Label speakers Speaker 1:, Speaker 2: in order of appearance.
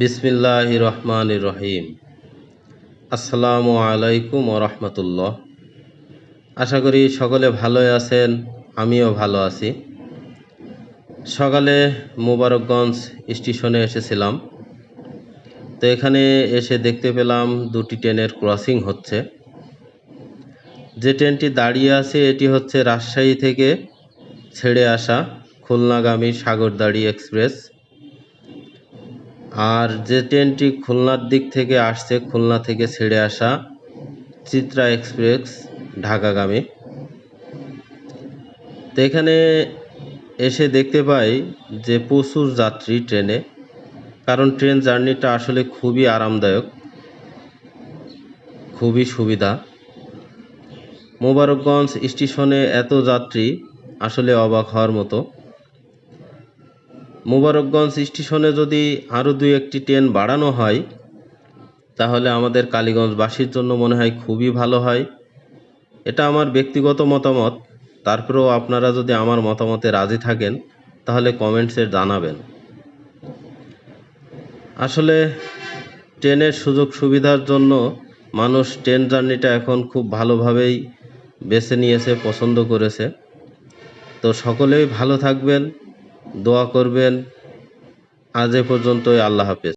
Speaker 1: বিসমিল্লাহ রহমান রহিম। আসসালামু আলাইকুম রহমতুল্লাহ। আশা করি সকলে ভালোই আছেন, আমিও ভালো আছি। সকালে মোবারকগঞ্জ স্টেশনে এসেছিলাম। তো এখানে এসে দেখতে পেলাম দুটি ট্রেনের ক্রসিং হচ্ছে। যে ট্রেনটি দাঁড়িয়ে আছে, এটি হচ্ছে রাজশাহী থেকে ছেড়ে আসা খুলনাগামী সাগরদাড়ি এক্সপ্রেস। আর যে ট্রেনটি খুলনার দিক থেকে আসছে, খুলনা থেকে ছেড়ে আসা চিত্রা এক্সপ্রেস ঢাকাগামী। তো এখানে এসে দেখতে পাই যে প্রচুর যাত্রী ট্রেনে, কারণ ট্রেন জার্নিটা আসলে খুবই আরামদায়ক, খুবই সুবিধা। মোবারকগঞ্জ স্টেশনে এত যাত্রী আসলে অবাক হওয়ার মতো। মোবারকগঞ্জ স্টেশনে যদি আরও দুই একটি ট্রেন বাড়ানো হয়, তাহলে আমাদের কালীগঞ্জবাসীর জন্য মনে হয় খুবই ভালো হয়। এটা আমার ব্যক্তিগত মতামত। তারপরেও আপনারা যদি আমার মতামতে রাজি থাকেন, তাহলে কমেন্টসে জানাবেন। আসলে ট্রেনের সুযোগ সুবিধার জন্য মানুষ ট্রেন জার্নিটা এখন খুব ভালোভাবেই বেছে নিয়েছে, পছন্দ করেছে। তো সকলেই ভালো থাকবেন। দোয়া করবেন। আজ এ পর্যন্তই আল্লাহ হাফেজ।